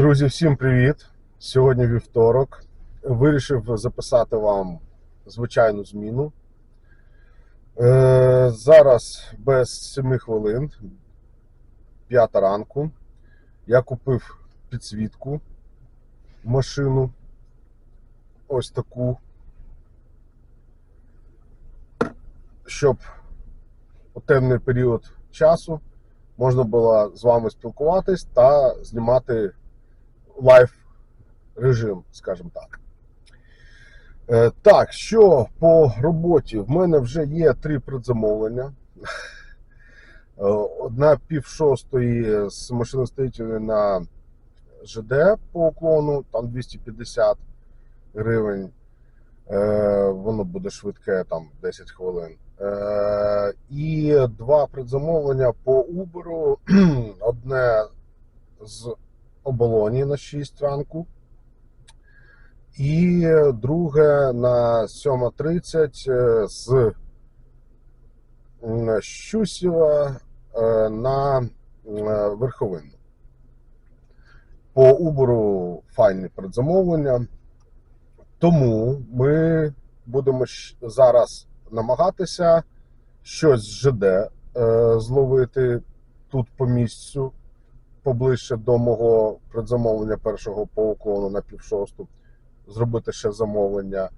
Друзі, всім привіт! Сьогодні вівторок. Вирішив записати вам звичайну зміну. Е, зараз без 7 хвилин, 5 ранку. Я купив підсвітку машину. Ось таку. Щоб у темний період часу можна було з вами спілкуватись та знімати лайв режим, скажімо так. Е, Так, що по роботі? В мене вже є три предзамовлення. Е, Одна пів шостої з машиностроїтельної на ЖД по уклону, там 250 гривень. Е, Воно буде швидке, там 10 хвилин. І два предзамовлення по Uber. Одне з оболоні на 6 ранку. І друге на 7.30 е, з Щусєва е, на е, верховину. По Убору файні предзамовлення. Тому ми будемо зараз намагатися щось з ЖД е, зловити тут по місцю поближче до мого предзамовлення першого по уклону на півшосту, зробити ще замовлення.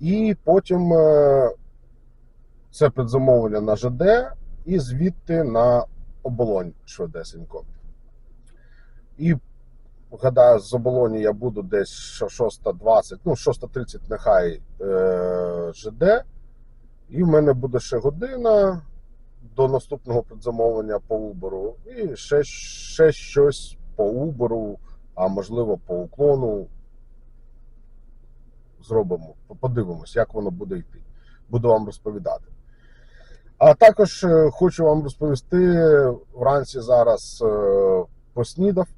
І потім е, це предзамовлення на ЖД і звідти на оболонь швидесенько. І гадаю, з оболоні я буду десь що 6.20, ну 6.30 нехай е, ЖД. І в мене буде ще година до наступного предзамовлення по Uber. І ще, ще щось по Uber, а можливо по уклону. Зробимо, подивимось, як воно буде йти. Буду вам розповідати. А також е, хочу вам розповісти вранці зараз е, поснідав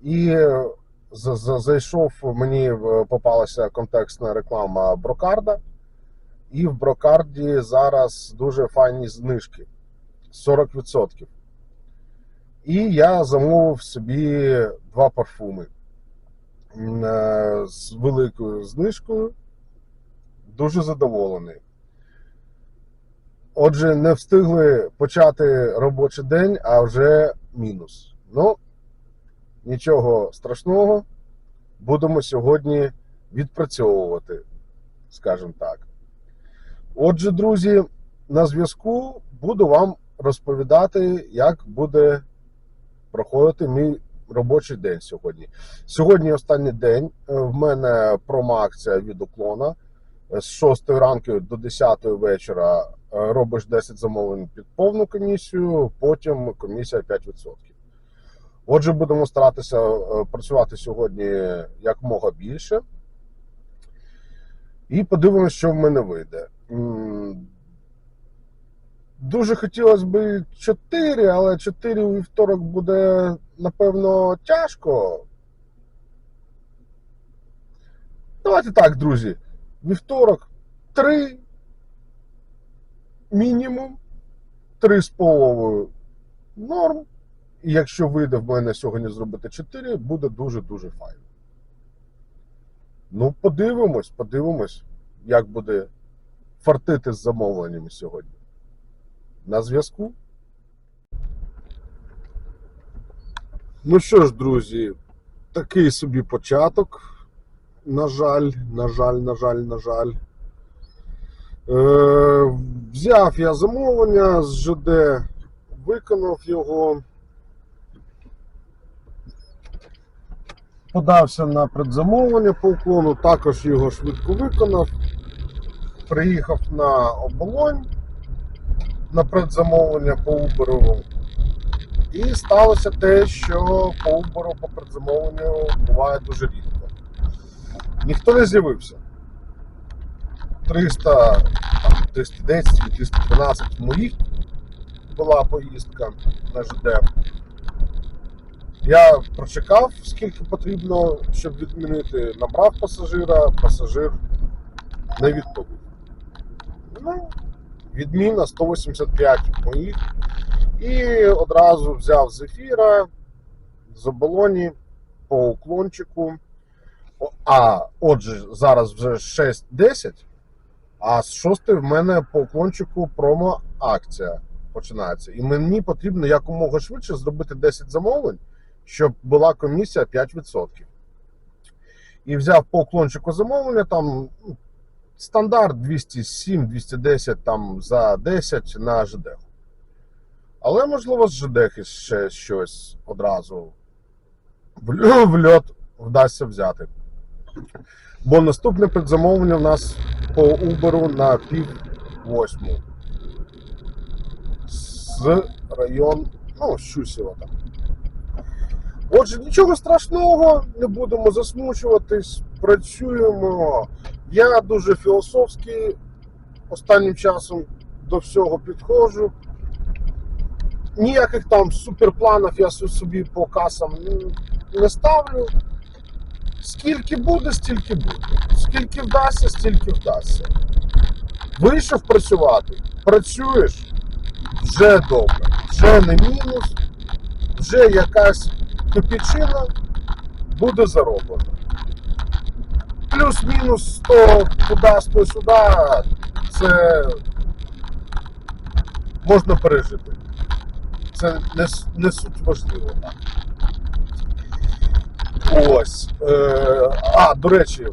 і е, за- за- зайшов, мені попалася контекстна реклама Брокарда. І в Брокарді зараз дуже файні знижки 40%. І я замовив собі два парфуми е, з великою знижкою. Дуже задоволений. Отже, не встигли почати робочий день, а вже мінус. Ну, нічого страшного. Будемо сьогодні відпрацьовувати, скажімо так. Отже, друзі, на зв'язку буду вам розповідати, як буде проходити мій робочий день сьогодні. Сьогодні останній день. Е, В мене промоакція від уклона. З 6 ранку до 10 вечора е, робиш 10 замовлень під повну комісію, потім комісія 5%. Отже, будемо старатися е, працювати сьогодні якмога більше. І подивимося, що в мене вийде. Дуже хотілося б 4, але 4 у вівторок буде, напевно, тяжко. Давайте так, друзі. Вівторок 3 мінімум, 3 з половою норм. І якщо вийде в мене сьогодні зробити 4, буде дуже-дуже файно. Ну, подивимось, подивимось, як буде фартити з замовленнями сьогодні. На зв'язку. Ну що ж, друзі, такий собі початок. На жаль, на жаль, на жаль, на жаль. Е, взяв я замовлення з ЖД, виконав його. Подався на предзамовлення по уклону, також його швидко виконав. Приїхав на оболонь на предзамовлення по Uber. І сталося те, що по Uber по предзамовленню буває дуже рідко. Ніхто не з'явився. 300, там, 310 чи 312 моїх була поїздка на ЖД. Я прочекав, скільки потрібно, щоб відмінити. Набрав пасажира, пасажир не відповів. Ну, відміна 185 моїх. І одразу взяв з ефіра, з оболоні по уклончику. А отже, зараз вже 6.10, а з 6 в мене по уклончику промо-акція починається. І мені потрібно якомога швидше зробити 10 замовлень, щоб була комісія 5%. І взяв по уклончику замовлення, там ну, стандарт 207-210 там за 10 на ЖД. Але можливо з ЖД ще щось одразу в льот вдасться взяти. Бо наступне предзамовлення у нас по Uber на пів восьму. З район, ну, Щусєва там. Отже, нічого страшного, не будемо засмучуватись, працюємо. Я дуже філософський останнім часом до всього підходжу. Ніяких там суперпланів я собі по касам не ставлю. Скільки буде, стільки буде. Скільки вдасться, стільки вдасться. Вийшов працювати, працюєш вже добре, вже не мінус, вже якась копійчина буде зароблена. Плюс-мінус 100 туди, 100 сюди, це можна пережити. Це не, не суть важливо. Ось. Е, а, до речі,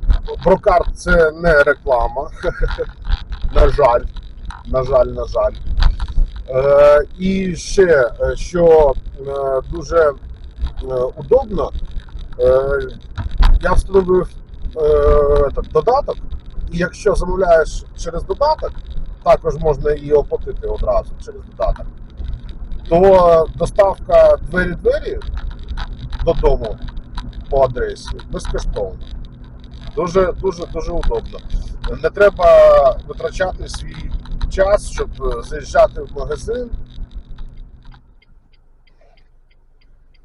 Брокарт це не реклама. на жаль. На жаль, на жаль. Е, і ще, е, що е, дуже е, удобно, е, я встановив е, додаток, і якщо замовляєш через додаток, також можна і оплатити одразу через додаток, то доставка двері-двері додому по адресі безкоштовно. Дуже, дуже, дуже удобно. Не треба витрачати свій час, щоб заїжджати в магазин.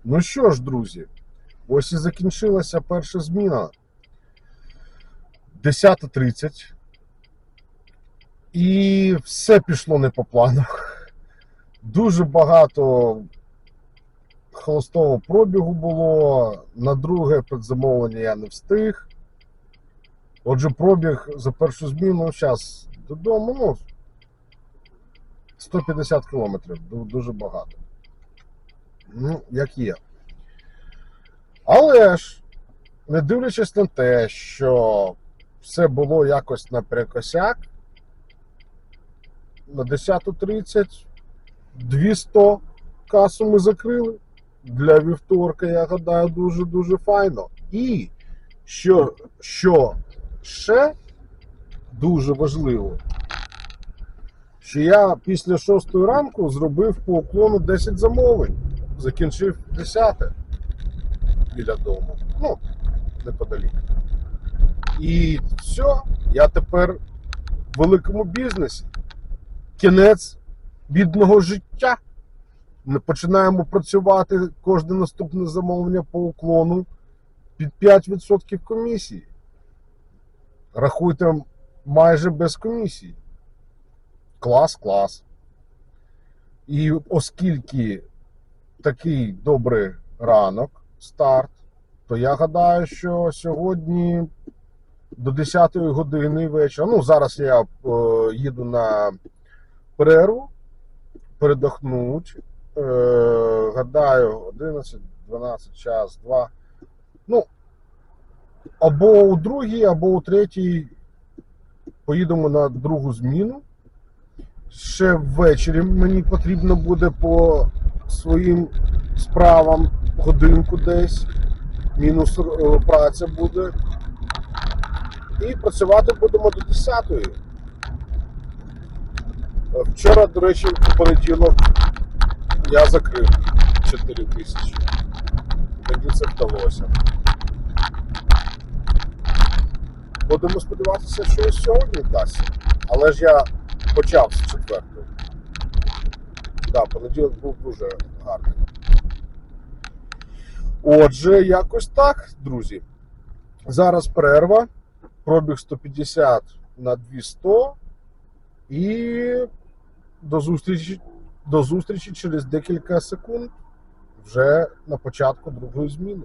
Ну що ж, друзі, ось і закінчилася перша зміна. 10.30. І все пішло не по плану. Дуже багато холостого пробігу було. На друге предзамовлення я не встиг. Отже, пробіг за першу зміну зараз додому, ну, 150 кілометрів, дуже багато. Ну, як є. Але ж, не дивлячись на те, що все було якось наперекосяк, на 10.30 200 касу ми закрили. Для вівторка, я гадаю, дуже-дуже файно. І що, що ще дуже важливо, що я після 6 ранку зробив по уклону 10 замовлень, закінчив 10 біля дому. Ну, неподалік. І все, я тепер в великому бізнесі. Кінець бідного життя. Ми починаємо працювати кожне наступне замовлення по уклону під 5% комісії. Рахуйте майже без комісії. Клас, клас. І оскільки такий добрий ранок, старт, то я гадаю, що сьогодні до 10 години вечора. Ну, зараз я е, їду на перерву, передохнуть. Е, гадаю, 11, 12 час, 2. Ну, або у другій, або у третій поїдемо на другу зміну. Ще ввечері мені потрібно буде по своїм справам годинку десь. Мінус е, праця буде. І працювати будемо до 10-ї. Е, Вчора, до речі, в понеділок я закрив 4 тисячі. Мені це вдалося. Будемо сподіватися, що і сьогодні вдасться. Але ж я почав з четвертої. Так, да, понеділок був дуже гарний. Отже, якось так, друзі. Зараз перерва. Пробіг 150 на 200. І до зустрічі, до зустрічі через декілька секунд вже на початку другої зміни.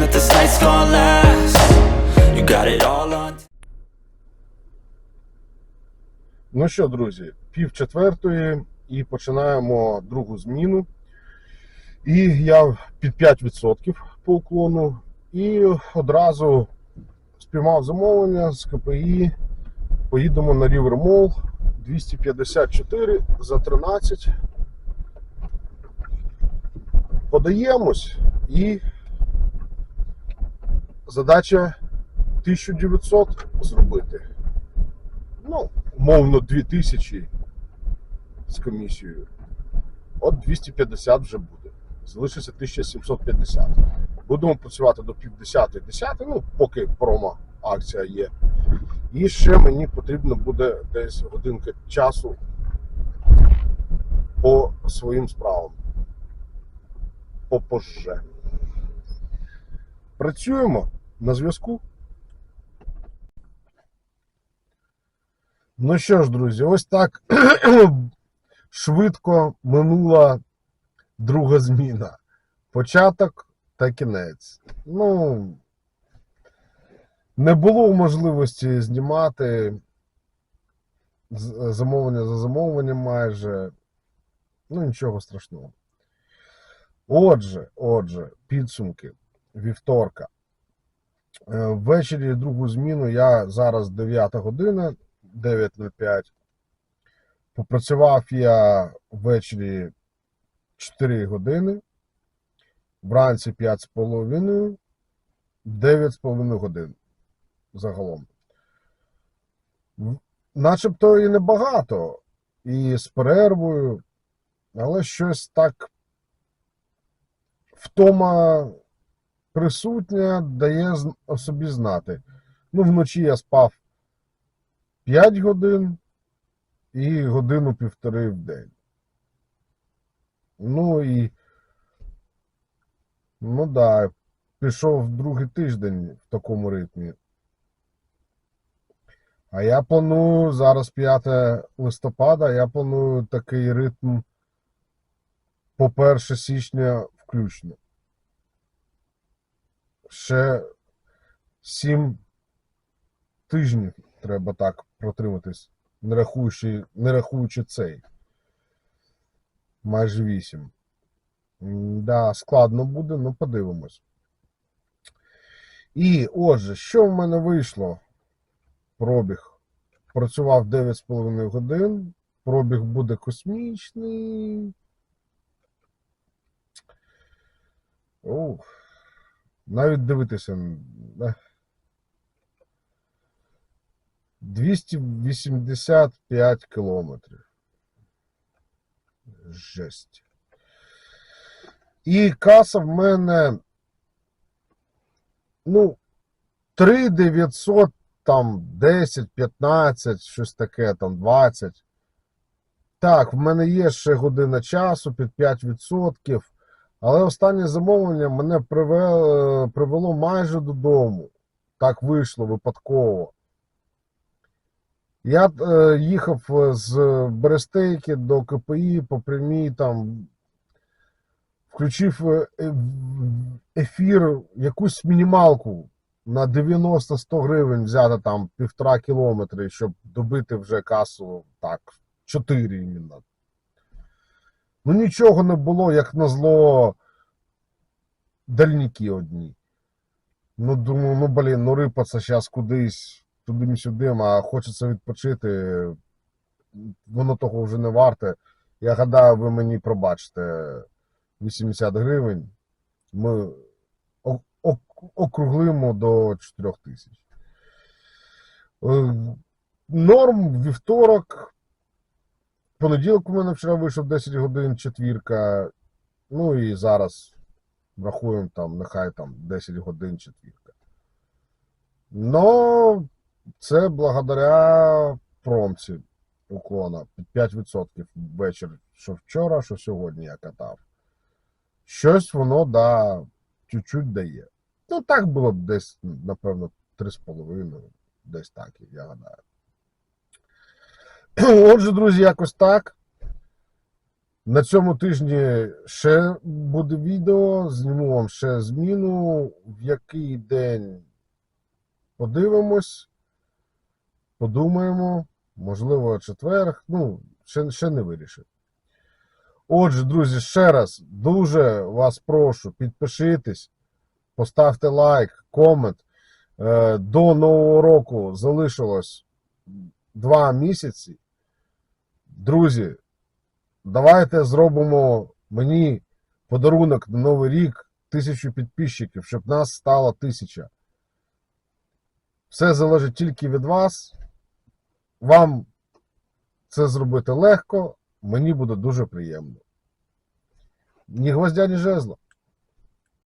praying that this night's gonna last You got it all on Ну що, друзі, пів четвертої і починаємо другу зміну. І я під 5% по уклону. І одразу спіймав замовлення з КПІ. Поїдемо на Mall 254 за 13. Подаємось і задача 1900 зробити. Ну, умовно 2000 з комісією. От 250 вже буде. Залишиться 1750. Будемо працювати до півдесятої, 10, ну, поки промо акція є. І ще мені потрібно буде десь годинка часу по своїм справам. Попозже. Працюємо на зв'язку. Ну що ж, друзі, ось так швидко минула друга зміна. Початок та кінець. Ну, не було можливості знімати замовлення за замовленням майже. Ну, нічого страшного. Отже, отже, підсумки вівторка. Е, Ввечері другу зміну я зараз 9 година, 9.05. Попрацював я ввечері 4 години, вранці 5,5, 9,5 годин загалом. Начебто і небагато, і з перервою, але щось так втома присутня дає собі знати. Ну, вночі я спав 5 годин і годину півтори в день. Ну і. Ну да, пішов другий тиждень в такому ритмі. А я планую зараз 5 листопада, я планую такий ритм по 1 січня включно. Ще 7 тижнів треба так протриматись, не рахуючи, не рахуючи цей. Майже 8. Да, складно буде, ну подивимось. І отже, що в мене вийшло? Пробіг. Працював 9,5 годин. Пробіг буде космічний. Ух. Навіть дивитися. 285 кілометрів. Жесть. І каса в мене. Ну, 3900, там 10, 15, щось таке, там 20. Так, в мене є ще година часу під 5%. Але останнє замовлення мене привело, привело майже додому. Так вийшло випадково. Я е, їхав з Берестейки до КПІ по прямій там. Включив е, е, ефір, якусь мінімалку на 90-100 гривень взяти там півтора кілометри, щоб добити вже касу так, 4 іменно. Ну нічого не було, як назло, дальніки одні. Ну, думаю, ну блін, ну рипатися зараз кудись, туди-сюди, а хочеться відпочити. Воно того вже не варте. Я гадаю, ви мені пробачите 80 гривень. Ми округлимо до 4 тисяч. Е, Норм вівторок. Понеділок у мене вчора вийшов 10 годин четвірка. Ну і зараз рахуємо там, нехай там 10 годин четвірка. Но це благодаря промці уклона під 5% вечір, що вчора, що сьогодні я катав. Щось воно да, чуть-чуть дає. Ну, так було б десь, напевно, 3,5, десь так, я гадаю. Отже, друзі, якось так. На цьому тижні ще буде відео. Зніму вам ще зміну. В який день подивимось, подумаємо. Можливо, четверг. Ну, ще, ще не вирішив. Отже, друзі, ще раз дуже вас прошу, підпишитесь, поставте лайк, комент. Е, До Нового року залишилось два місяці. Друзі, давайте зробимо мені подарунок на Новий рік тисячу підписчиків, щоб нас стало тисяча. Все залежить тільки від вас. Вам це зробити легко, мені буде дуже приємно. Ні гвоздя, ні жезла.